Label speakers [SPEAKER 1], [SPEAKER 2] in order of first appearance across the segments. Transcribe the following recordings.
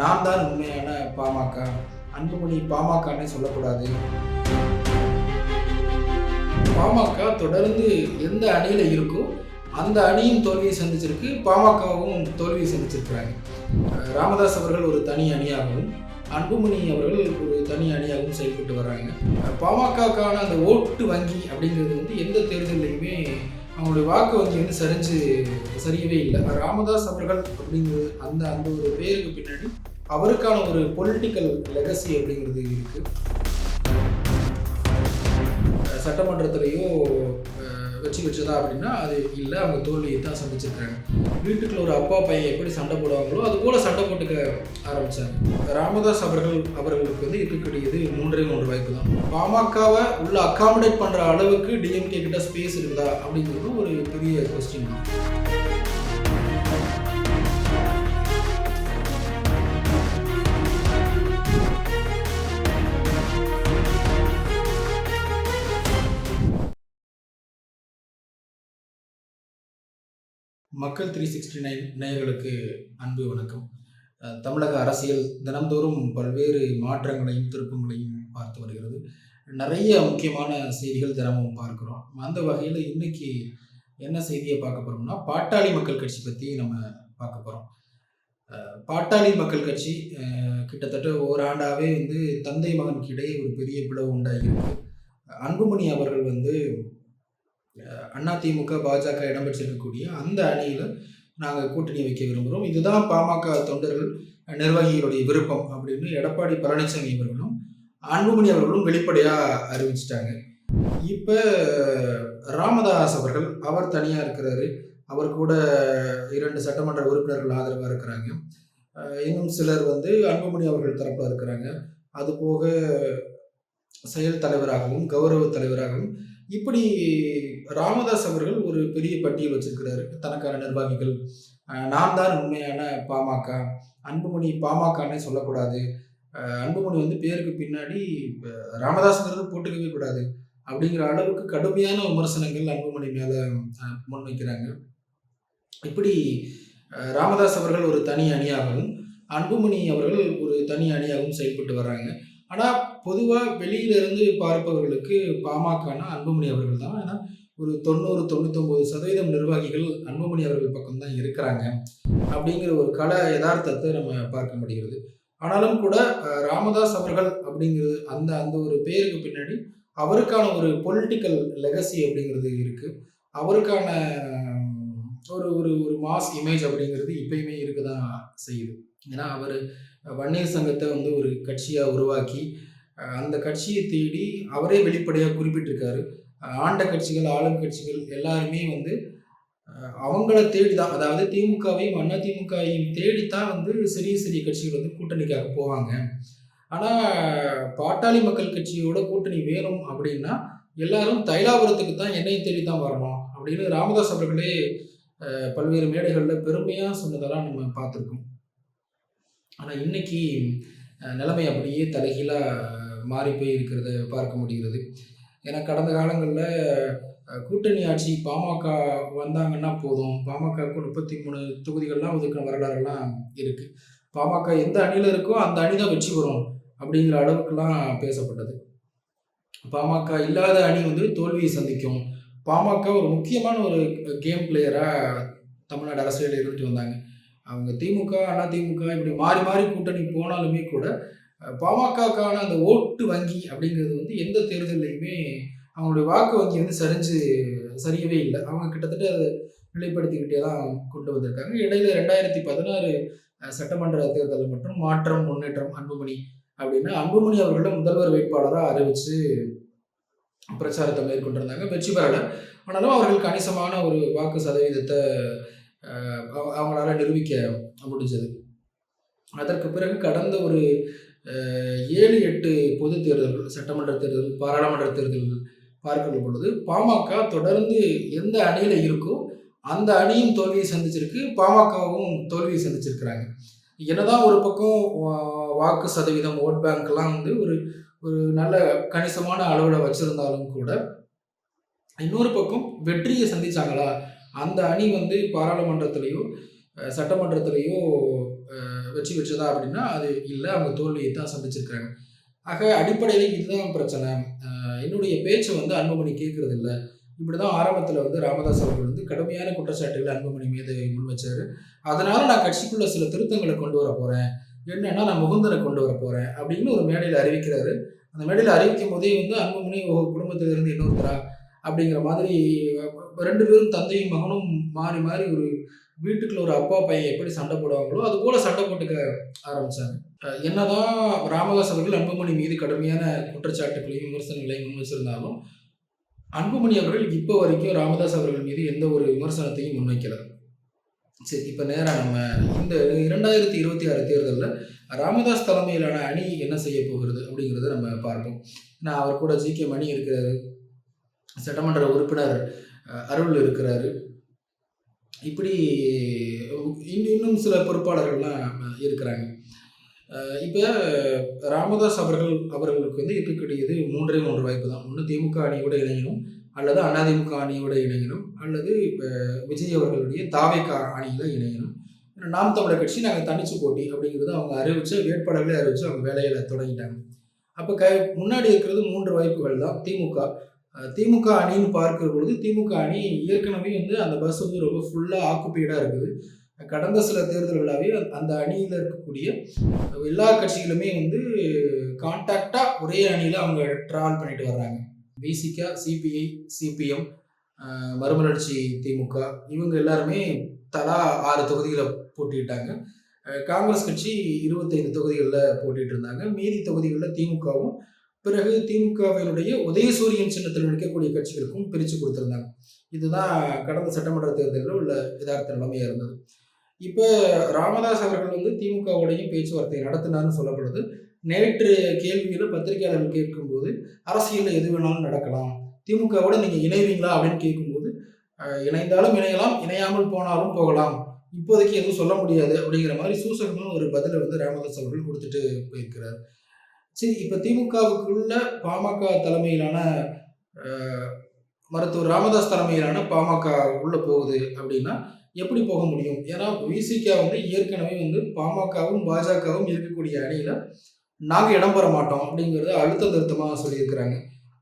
[SPEAKER 1] நான் தான் உண்மையான பாமக. அன்புமணி பாமகன்னே சொல்லக்கூடாது. பாமக தொடர்ந்து எந்த அணியில் இருக்கோ அந்த அணியும் தோல்வியை சந்திச்சிருக்கு. பாமகவும் தோல்வியை சந்திச்சிருக்கிறாங்க. ராமதாஸ் அவர்கள் ஒரு தனி அணியாகவும் அன்புமணி அவர்கள் ஒரு தனி அணியாகவும் செயல்பட்டு வர்றாங்க பாமகக்கான அந்த ஓட்டு வங்கி அப்படிங்கிறது வந்து எந்த தேர்தலையுமே அவங்களுடைய வாக்கு வந்து வந்து சரிஞ்சு சரியவே இல்லை. ராமதாஸ் அவர்கள் அப்படிங்கிறது அந்த அந்த ஒரு பேருக்கு பின்னாடி அவருக்கான ஒரு பொலிட்டிக்கல் லெகசி அப்படிங்கிறது இருக்கு. அஹ் சட்டமன்றத்திலேயோ அஹ், அப்படின்னா அது இல்லை. அவங்க தோல்வியை தான் சந்திச்சிருக்காங்க. வீட்டுக்குள்ள ஒரு அப்பா பையன் எப்படி சண்டை போடுவாங்களோ அது போல சண்டை போட்டுக்க ஆரம்பிச்சாங்க. ராமதாஸ் அவர்கள் அவர்களுக்கு வந்து இருக்கக்கூடியது பாமகவை உள்ள அகாமடேட் பண்ற அளவுக்கு டிஎம்கே கிட்ட ஸ்பேஸ் இருக்குதா அப்படிங்கிறது ஒரு பெரிய கொஸ்டின் தான் மக்கள் த்ரீ சிக்ஸ்டி நைன் நேயர்களுக்கு அன்பு வணக்கம். தமிழக அரசியல் தினம்தோறும் பல்வேறு மாற்றங்களையும் திருப்பங்களையும் பார்த்து வருகிறது. நிறைய முக்கியமான செய்திகள் தினமும் பார்க்குறோம். அந்த வகையில் இன்னைக்கு என்ன செய்தியை பார்க்க போகிறோம்னா பாட்டாளி மக்கள் கட்சி பற்றி நம்ம பார்க்க போகிறோம் பாட்டாளி மக்கள் கட்சி கிட்டத்தட்ட ஓராண்டாகவே வந்து தந்தை மகனுக்கு இடையே ஒரு பெரிய பிளவு உண்டாகியிருக்கு அன்புமணி அவர்கள் வந்து அதிமுக பாஜக இடம்பெற்றிருக்கக்கூடிய அந்த அணியில் நாங்கள் கூட்டணி வைக்க விரும்புகிறோம் இதுதான் பாமக தொண்டர்கள் நிர்வாகிகளுடைய விருப்பம் அப்படின்னு எடப்பாடி பழனிசாமி அவர்களும் அன்புமணி அவர்களும் வெளிப்படையாக அறிவிச்சிட்டாங்க. இப்போ ராமதாஸ் அவர்கள் அவர் தனியாக இருக்கிறாரு. அவர் கூட இரண்டு சட்டமன்ற உறுப்பினர்கள் ஆதரவாக இருக்கிறாங்க. இன்னும் சிலர் வந்து அன்புமணி அவர்கள் தரப்பில் இருக்கிறாங்க. அது போக செயல் தலைவராகவும் கௌரவ தலைவராகவும் இப்படி ராமதாஸ் அவர்கள் ஒரு பெரிய பட்டியல் வச்சிருக்கிறாரு. தனக்கான நிர்வாகிகள். நான் தான் உண்மையான பாமக. அன்புமணி பாமகன்னே சொல்லக்கூடாது. அன்புமணி வந்து பேருக்கு பின்னாடி அஹ் போட்டுக்கவே கூடாது அப்படிங்கிற அளவுக்கு கடுமையான விமர்சனங்கள் அன்புமணி மேலே முன்வைக்கிறாங்க இப்படி ராமதாஸ் அவர்கள் ஒரு தனி அணியாகவும் அன்புமணி அவர்கள் ஒரு தனி அணியாகவும் செயல்பட்டு வர்றாங்க. ஆனால் பொதுவாக வெளியிலிருந்து பார்ப்பவர்களுக்கு பாமகனா அன்புமணி அவர்கள் தான். ஏன்னா ஒரு தொண்ணூறு தொண்ணூத்தொம்பது சதவீதம் நிர்வாகிகள் அன்புமணி அவர்கள் பக்கம்தான் இருக்கிறாங்க. அப்படிங்கிற ஒரு கல யதார்த்தத்தை நம்ம பார்க்க முடிகிறது. ஆனாலும் கூட ராமதாஸ் அவர்கள் அப்படிங்கிறது அந்த அந்த ஒரு பேருக்கு பின்னாடி அவருக்கான ஒரு பொலிட்டிக்கல் லெகசி அப்படிங்கிறது இருக்கு. அவருக்கான ஒரு ஒரு ஒரு மாஸ் இமேஜ் அப்படிங்கிறது இப்பயுமே இருக்க தான் செய்யுது. ஏன்னா அவர் வன்னியர் சங்கத்தை வந்து ஒரு கட்சியாக உருவாக்கி அந்த கட்சியை தேடி அவரே வெளிப்படையாக குறிப்பிட்டிருக்காரு. ஆண்ட கட்சிகள் ஆளும் கட்சிகள் எல்லாருமே வந்து அவங்கள தேடி தான் அதாவது திமுகவையும் அண்ணா திமுகவையும் தேடித்தான் வந்து சிறிய சிறிய கட்சிகள் வந்து கூட்டணிக்காக போவாங்க. ஆனால் பாட்டாளி மக்கள் கட்சியோட கூட்டணி வேணும் அப்படின்னா எல்லாரும் தைலாபுரத்துக்கு தான் என்னையும் தேடி தான் வரணும் அப்படின்னு ராமதாஸ் அவர்களே பல்வேறு மேடைகளில் பெருமையாக சொன்னதெல்லாம் நம்ம பார்த்துருக்கோம். ஆனால் இன்னைக்கு நிலைமை அப்படியே தலைகீழாக மாறி போய் இருக்கிறத பார்க்க முடிகிறது. ஏன்னா கடந்த காலங்களில் கூட்டணி ஆட்சி பாமக வந்தாங்கன்னா போதும். பாமகவுக்கு முப்பத்தி மூணு தொகுதிகள்லாம் ஒதுக்கின வரலாறுலாம் இருக்குது பாமக எந்த அணியில் இருக்கோ அந்த அணி தான் வெற்றி பெறும் அப்படிங்கிற அளவுக்குலாம் பேசப்பட்டது. பாமக இல்லாத அணி வந்து தோல்வியை சந்திக்கும். பாமக ஒரு முக்கியமான ஒரு கேம் பிளேயராக தமிழ்நாடு அரசியலில் இருந்துட்டு வந்தாங்க. அவங்க திமுக அண்ணா திமுக இப்படி மாறி மாறி கூட்டணி போனாலுமே கூட பாமகக்கான அந்த ஓட்டு வங்கி அப்படிங்கிறது வந்து எந்த தேர்தல்லையுமே அவங்களுடைய வாக்கு வங்கி வந்து சரிஞ்சு சரியவே இல்லை. அவங்க கிட்டத்தட்ட அதை நிலைப்படுத்திக்கிட்டே தான் கொண்டு வந்திருக்காங்க. இடையில ரெண்டாயிரத்தி பதினாறு சட்டமன்ற தேர்தலில் மற்றும் மாற்றம் முன்னேற்றம் அன்புமணி அப்படின்னா அன்புமணி அவர்களை முதல்வர் வேட்பாளராக அறிவித்து பிரச்சாரத்தை மேற்கொண்டிருந்தாங்க. வெற்றி பெறலை. ஆனாலும் அவர்கள் கணிசமான ஒரு வாக்கு சதவீதத்தை அவங்களால நிரூபிக்க முடிஞ்சது. அதற்கு பிறகு கடந்த ஒரு ஏழு எட்டு பொது தேர்தல்கள் சட்டமன்ற தேர்தல் பாராளுமன்ற தேர்தல்கள் பார்க்கிற பொழுது பாமக தொடர்ந்து எந்த அணியில் இருக்கோ அந்த அணியும் தோல்வியை சந்திச்சிருக்கு பாமகவும் தோல்வியை சந்திச்சிருக்கிறாங்க. என்னதான் ஒரு பக்கம் வாக்கு சதவீதம் ஓட் பேங்க்லாம் வந்து ஒரு ஒரு நல்ல கணிசமான அளவில் வச்சுருந்தாலும் கூட இன்னொரு பக்கம் வெற்றியை சந்திச்சாங்களா? அந்த அணி வந்து பாராளுமன்றத்திலேயோ அஹ், சட்டமன்றத்திலேயோ வெற்றி பெற்றதா அப்படின்னா அது இல்லை அவங்க தோல்வியை தான் சந்திச்சிருக்காங்க ஆக அடிப்படையில் இதுதான் பிரச்சனை. என்னுடைய பேச்சை வந்து அன்புமணி கேட்கறது இல்லை. இப்படி தான் ஆரம்பத்தில் வந்து ராமதாஸ் அவர்கள் வந்து கடுமையான குற்றச்சாட்டுகளை அன்புமணி மீது முன் வச்சாரு. அதனால நான் கட்சிக்குள்ள சில திருத்தங்களை கொண்டு வர போறேன். என்னன்னா நான் முகுந்தரை கொண்டு வர போறேன் அப்படின்னு ஒரு மேடையில் அறிவிக்கிறாரு. அந்த மேடையில் அறிவிக்கும் போதே வந்து அன்புமணி ஒரு குடும்பத்திலிருந்து இன்னொருத்தரா? அப்படிங்கிற மாதிரி ரெண்டு பேரும் தந்தையும் மகனும் மாறி மாறி ஒரு வீட்டுக்குள்ள ஒரு அப்பா பையன் எப்படி சண்டை போடுவாங்களோ அது போல சண்டை போட்டுக்க ஆரம்பிச்சாங்க. என்னதான் ராமதாஸ் அவர்கள் அன்புமணி மீது கடுமையான குற்றச்சாட்டுகளையும் விமர்சனங்களையும் முன்வச்சிருந்தாலும் அன்புமணி அவர்கள் இப்போ வரைக்கும் ராமதாஸ் அவர்கள் மீது எந்த ஒரு விமர்சனத்தையும் முன்வைக்கிறார் சரி இப்போ நேரம் நம்ம இந்த இரண்டாயிரத்தி இருபத்தி ஆறு தேர்தலில் ராமதாஸ் தலைமையிலான அணி என்ன செய்ய போகிறது அப்படிங்கிறத நம்ம பார்ப்போம். நான் அவர் கூட ஜி கே மணி இருக்கிறாரு. சட்டமன்ற உறுப்பினர் அருள் இருக்கிறாரு. இப்படி இன்னும் இன்னும் சில பொறுப்பாளர்கள்லாம் இருக்கிறாங்க. இப்போ ராமதாஸ் அவர்கள் அவர்களுக்கு வந்து இருக்கக்கூடியது மூன்றே மூன்று வாய்ப்பு தான். ஒன்று திமுக அணியோட இணையணும் அல்லது அதிமுக அணியோட இணையணும் அல்லது இப்போ விஜய் அவர்களுடைய தாவேக்கா அணியில் இணையணும். நாம் தமிழர் கட்சி நாங்கள் தனிச்சு போட்டி அப்படிங்கிறது அவங்க அறிவிச்சு வேட்பாளர்களே அறிவிச்சு அவங்க வேலையில் தொடங்கிட்டாங்க. அப்போ க முன்னாடி இருக்கிறது மூன்று வாய்ப்புகள் தான் திமுக. திமுக அணின்னு பார்க்கிற பொழுது திமுக அணி ஏற்கனவே வந்து அந்த பஸ் வந்து ரொம்ப ஃபுல்லாக ஆக்குப்பைடாக இருக்குது. கடந்த சில தேர்தல்களாகவே அந்த அணியில் இருக்கக்கூடிய எல்லா கட்சிகளுமே வந்து கான்டாக்டாக ஒரே அணியில் அவங்க ட்ராவல் பண்ணிட்டு வர்றாங்க. பிசிகா சிபிஐ சிபிஎம் மறுமலர்ச்சி திமுக இவங்க எல்லாருமே தலா ஆறு தொகுதிகளை போட்டிட்டாங்க காங்கிரஸ் கட்சி இருபத்தைந்து தொகுதிகளில் போட்டிட்டு இருந்தாங்க. மீதி தொகுதிகளில் திமுகவும் பிறகு திமுகவினுடைய உதயசூரியன் சின்னத்தில் நிற்கக்கூடிய கட்சிகளுக்கும் பிரித்து கொடுத்துருந்தாங்க. இதுதான் கடந்த சட்டமன்ற தேர்தலில் உள்ள யதார்த்த நிலைமையாக இருந்தது. இப்போ ராமதாஸ் அவர்கள் வந்து திமுகவுடையும் பேச்சுவார்த்தை நடத்தினார்னு சொல்லப்படுது. நேற்று கேள்வியில் பத்திரிகையாளர்கள் கேட்கும்போது அரசியலில் எது வேணாலும் நடக்கலாம். திமுகவோட நீங்கள் இணைவீங்களா? அப்படின்னு கேட்கும்போது இணைந்தாலும் இணையலாம் இணையாமல் போனாலும் போகலாம். இப்போதைக்கு எதுவும் சொல்ல முடியாது. அப்படிங்கிற மாதிரி சூசகமாக ஒரு பதிலை வந்து ராமதாஸ் அவர்கள் கொடுத்துட்டு போயிருக்கிறார். சரி இப்போ திமுகவுக்குள்ள பாமக தலைமையிலான மருத்துவர் ராமதாஸ் தலைமையிலான பாமக உள்ள போகுது அப்படின்னா எப்படி போக முடியும்? ஏன்னா விசிகா வந்து ஏற்கனவே வந்து பாமகவும் பாஜகவும் இருக்கக்கூடிய அணியில் நாங்கள் இடம் பெற மாட்டோம் அப்படிங்கிறத அழுத்த திருத்தமாக சொல்லியிருக்கிறாங்க.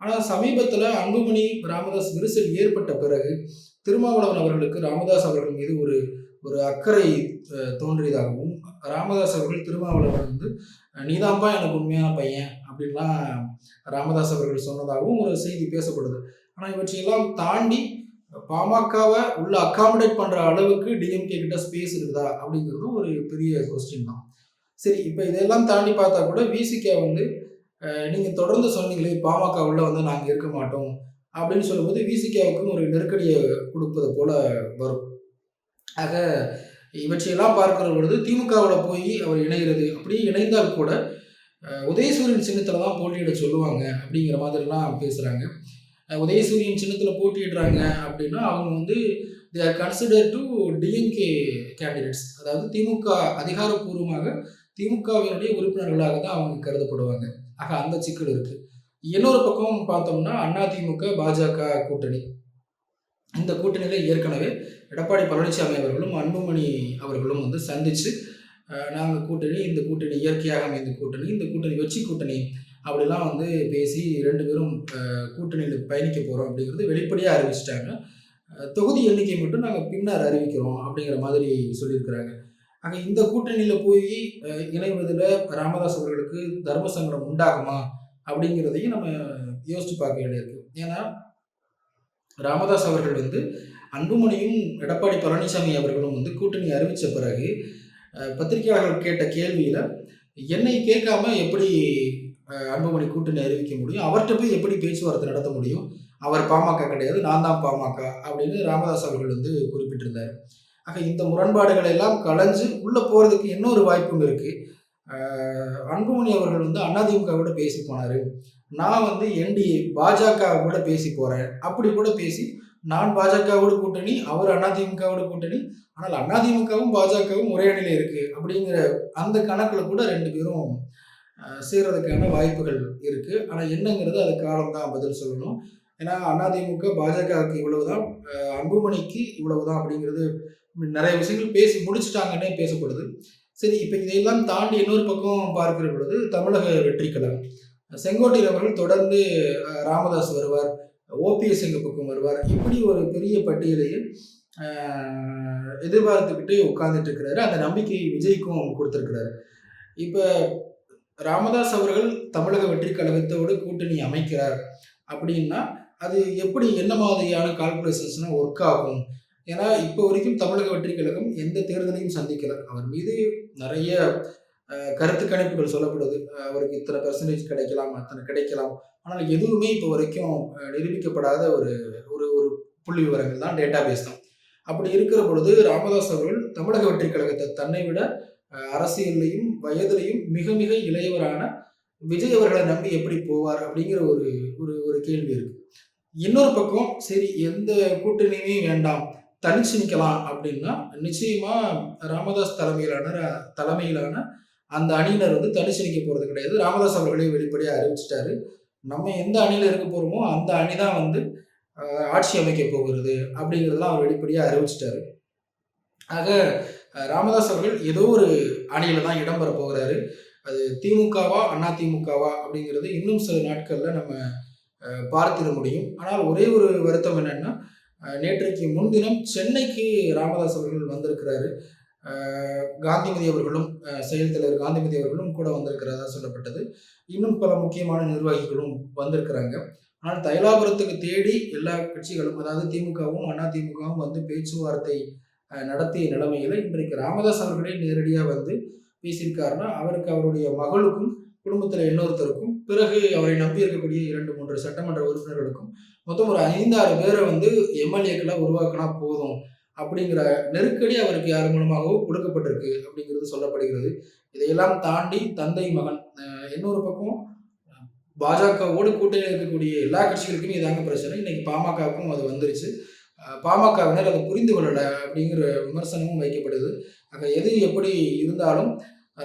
[SPEAKER 1] ஆனால் சமீபத்தில் அன்புமணி ராமதாஸ் விரிசல் ஏற்பட்ட பிறகு திருமாவளவன் அவர்களுக்கு ராமதாஸ் அவர்கள் மீது ஒரு ஒரு அக்கறை தோன்றியதாகவும் ராமதாஸ் அவர்கள் திருமாவளவன் வந்து நீதாம்பா எனக்கு உண்மையான பையன் அப்படின்லாம் ராமதாஸ் அவர்கள் சொன்னதாகவும் ஒரு செய்தி பேசப்படுது. ஆனால் இவற்றையெல்லாம் தாண்டி பாமகவை உள்ள அக்காமடேட் பண்ணுற அளவுக்கு டிஎம்கே கிட்ட ஸ்பேஸ் இருக்குதா அப்படிங்கிறதும் ஒரு பெரிய கொஸ்டின் தான். சரி இப்போ இதெல்லாம் தாண்டி பார்த்தா கூட விசிகே வந்து நீங்கள் நீங்க தொடர்ந்து சொன்னீங்களே பாமக உள்ள வந்து நாங்கள் இருக்க மாட்டோம். அப்படின்னு சொல்லும்போது விசிகேவுக்கும் ஒரு நெருக்கடியை கொடுப்பது போல வரும். ஆக இவற்றையெல்லாம் பார்க்கிற பொழுது திமுகவில் போய் அவர் இணைகிறது. அப்படியே இணைந்தால் கூட உதயசூரியன் சின்னத்தில் தான் போட்டியிட சொல்லுவாங்க அப்படிங்கிற மாதிரிலாம் பேசுகிறாங்க உதயசூரியன் சின்னத்தில் போட்டியிடுறாங்க அப்படின்னா அவங்க வந்து they are consider to DMK candidates அதாவது திமுக அதிகாரப்பூர்வமாக திமுகவினுடைய உறுப்பினர்களாக தான் அவங்க கருதப்படுவாங்க. ஆக அந்த சிக்கல் இருக்குது இன்னொரு பக்கம் பார்த்தோம்னா அதிமுக பாஜக கூட்டணி. இந்த கூட்டணியில் ஏற்கனவே எடப்பாடி பழனிசாமி அவர்களும் அன்புமணி அவர்களும் வந்து சந்திச்சு நாங்கள் கூட்டணி இந்த கூட்டணி இயற்கையாக அமைந்த கூட்டணி இந்த கூட்டணி வெற்றி கூட்டணி அப்படிலாம் வந்து பேசி ரெண்டு பேரும் கூட்டணியில் பயணிக்க போகிறோம் அப்படிங்கிறது வெளிப்படையாக அறிவிச்சிட்டாங்க. தொகுதி எண்ணிக்கை மட்டும் நாங்கள் பின்னர் அறிவிக்கிறோம் அப்படிங்கிற மாதிரி சொல்லியிருக்கிறாங்க. அங்கே இந்த கூட்டணியில் போய் இணைவதில் ராமதாஸ் அவர்களுக்கு தர்ம சங்கடம் உண்டாகுமா? அப்படிங்கிறதையும் நம்ம யோசிச்சு பார்க்க வேண்டியிருக்கு. ஏன்னா ராமதாஸ் அவர்கள் வந்து அன்புமணியும் எடப்பாடி பழனிசாமி அவர்களும் வந்து கூட்டணி அறிவித்த பிறகு பத்திரிகையாளர்கள் கேட்ட கேள்வியில் என்னை கேட்காம எப்படி அன்புமணி கூட்டணி அறிவிக்க முடியும்? அவர்கிட்ட போய் எப்படி பேச்சுவார்த்தை நடத்த முடியும்? அவர் பாமக கிடையாது நான் தான் பாமக அப்படின்னு ராமதாஸ் அவர்கள் வந்து குறிப்பிட்டிருந்தார். ஆக இந்த முரண்பாடுகளெல்லாம் களைஞ்சு உள்ளே போகிறதுக்கு இன்னொரு வாய்ப்பும் இருக்குது அன்புமணி அவர்கள் வந்து அதிமுகவோட பேசி போனார். நான் வந்து என்டி பாஜக கூட பேசி போகிறேன் அப்படி கூட பேசி நான் பாஜகவோட கூட்டணி அவர் அதிமுகவோட கூட்டணி. ஆனால் அதிமுகவும் பாஜகவும் ஒரே அணியில் இருக்குது அப்படிங்கிற அந்த கணக்கில் கூட ரெண்டு பேரும் சேர்றதுக்கான வாய்ப்புகள் இருக்குது ஆனால் என்னங்கிறது அது காலம் தான் பதில் சொல்லணும். ஏன்னா அதிமுக பாஜகவுக்கு இவ்வளவுதான் அன்புமணிக்கு இவ்வளவுதான் அப்படிங்கிறது நிறைய விஷயங்கள் பேசி முடிச்சுட்டாங்கன்னே பேசப்படுது. சரி இப்போ இதையெல்லாம் தாண்டி இன்னொரு பக்கம் பார்க்கிற பொழுது தமிழக வெற்றி கழகம். செங்கோட்டையன் அவர்கள் தொடர்ந்து ராமதாஸ் வருவார் ஓபிஎஸ் எங்கள் பக்கம் வருவார். இப்படி ஒரு பெரிய பட்டியலையே எதிர்பார்த்துக்கிட்டே எதிர்பார்த்துக்கிட்டு உட்கார்ந்துட்டு இருக்கிறாரு. அந்த நம்பிக்கை விஜய்க்கும் கொடுத்துருக்கிறாரு. இப்போ ராமதாஸ் அவர்கள் தமிழக வெற்றி கழகத்தோடு கூட்டணி அமைக்கிறார் அப்படின்னா அது எப்படி என்ன மாதிரியான கால்குலேஷன்ஸ்னால் ஒர்க் ஆகும்? ஏன்னா இப்போ வரைக்கும் தமிழக வெற்றி கழகம் எந்த தேர்தலையும் சந்திக்கல. அவர் மீது நிறைய கருத்து கணிப்புகள் சொல்லப்படுது. அவருக்கு இத்தனை பெர்சன்டேஜ் கிடைக்கலாம் அத்தனை கிடைக்கலாம். ஆனால் எதுவுமே இப்போ வரைக்கும் நிரூபிக்கப்படாத ஒரு ஒரு ஒரு புள்ளி விவரங்கள் தான் டேட்டா பேஸ் தான். அப்படி இருக்கிற பொழுது ராமதாஸ் அவர்கள் தமிழக வெற்றி கழகத்தை தன்னை விட அரசியலையும் அரசியல்லையும் வயதிலையும் மிக மிக இளையவரான விஜய் அவர்களை நம்பி எப்படி போவார் அப்படிங்கிற ஒரு ஒரு ஒரு கேள்வி இருக்கு. இன்னொரு பக்கம் சரி எந்த கூட்டணியுமே வேண்டாம். தனிச்சு நிற்கலாம் அப்படின்னா நிச்சயமா ராமதாஸ் தலைமையிலான தலைமையிலான அந்த அணியினர் வந்து தனிச்சு நிற்க போறது கிடையாது. ராமதாஸ் அவர்களே வெளிப்படையாக அறிவிச்சிட்டாரு. நம்ம எந்த அணியில இருக்க போறோமோ அந்த அணி தான் வந்து ஆட்சி அமைக்க போகிறது அப்படிங்கிறதெல்லாம் அவர் வெளிப்படையாக அறிவிச்சிட்டாரு. ஆக ராமதாஸ் அவர்கள் ஏதோ ஒரு அணியில தான் இடம்பெற போகிறாரு. அது திமுகவா அண்ணா திமுகவா அப்படிங்கிறது இன்னும் சில நாட்கள்ல நம்ம பார்த்திட முடியும். ஆனால் ஒரே ஒரு வருத்தம் என்னன்னா நேற்றைக்கு முன்தினம் சென்னைக்கு ராமதாஸ் அவர்கள் வந்திருக்கிறாரு. காந்திமதி அவர்களும் செயல் தலைவர் காந்திமதி அவர்களும் கூட வந்திருக்கிறதா சொல்லப்பட்டது. இன்னும் பல முக்கியமான நிர்வாகிகளும் வந்திருக்கிறாங்க. ஆனால் தைலாபுரத்துக்கு தேடி எல்லா கட்சிகளும் அதாவது திமுகவும் அண்ணா திமுகவும் வந்து பேச்சுவார்த்தை நடத்திய நிலைமையில இன்றைக்கு ராமதாஸ் அவர்களே நேரடியாக வந்து பேசியிருக்காருன்னா அவருக்கு அவருடைய மகளுக்கும் குடும்பத்தில் இன்னொருத்தருக்கும் பிறகு அவரை நம்பி இருக்கக்கூடிய இரண்டு மூன்று சட்டமன்ற உறுப்பினர்களுக்கும் மொத்தம் ஒரு ஐந்தாறு பேரை வந்து எம்எல்ஏக்களாக உருவாக்கினா போதும் அப்படிங்கிற நெருக்கடி அவருக்கு யார் மூலமாகவோ கொடுக்கப்பட்டிருக்கு அப்படிங்கிறது சொல்லப்படுகிறது. இதையெல்லாம் தாண்டி தந்தை மகன் இன்னொரு பக்கம் பாஜகவோடு கூட்டணியில் இருக்கக்கூடிய எல்லா கட்சிகளுக்குமே இதாங்க பிரச்சனை. இன்னைக்கு பாமகவுக்கும் அது வந்துருச்சு. பாமகவினர் அதை புரிந்து கொள்ளலை அப்படிங்கிற விமர்சனமும் வைக்கப்படுது. ஆக எது எப்படி இருந்தாலும்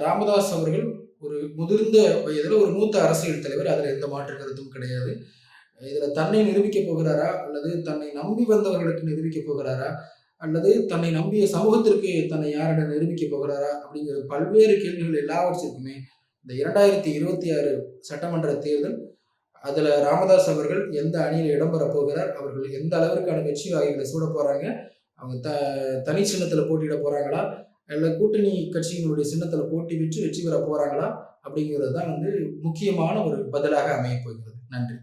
[SPEAKER 1] ராமதாஸ் அவர்கள் ஒரு முதிர்ந்த வயதில் ஒரு மூத்த அரசியல் தலைவர் அதில் எந்த மாற்று கருத்தும் கிடையாது. இதில் தன்னை நிரூபிக்க போகிறாரா? அல்லது தன்னை நம்பி வந்தவர்களுக்கு நிரூபிக்க போகிறாரா? அல்லது தன்னை நம்பிய சமூகத்திற்கு தன்னை யாரிடம் நிரூபிக்க போகிறாரா? அப்படிங்கிற பல்வேறு கேள்விகள் எல்லாவற்றிற்குமே இந்த இரண்டாயிரத்தி இருபத்தி ஆறு சட்டமன்ற தேர்தல் அதில் ராமதாஸ் அவர்கள் எந்த அணியில் இடம்பெற போகிறார்? அவர்கள் எந்த அளவிற்கான வெற்றி வாய்களை சூட போகிறாங்க அவங்க த தனி சின்னத்தில் போட்டியிட போகிறாங்களா இல்லை கூட்டணி கட்சிகளுடைய சின்னத்தில் போட்டி விட்டு வெற்றி பெற போகிறாங்களா அப்படிங்கிறது தான் வந்து முக்கியமான ஒரு பதிலாக அமையப் போகிறது. நன்றி.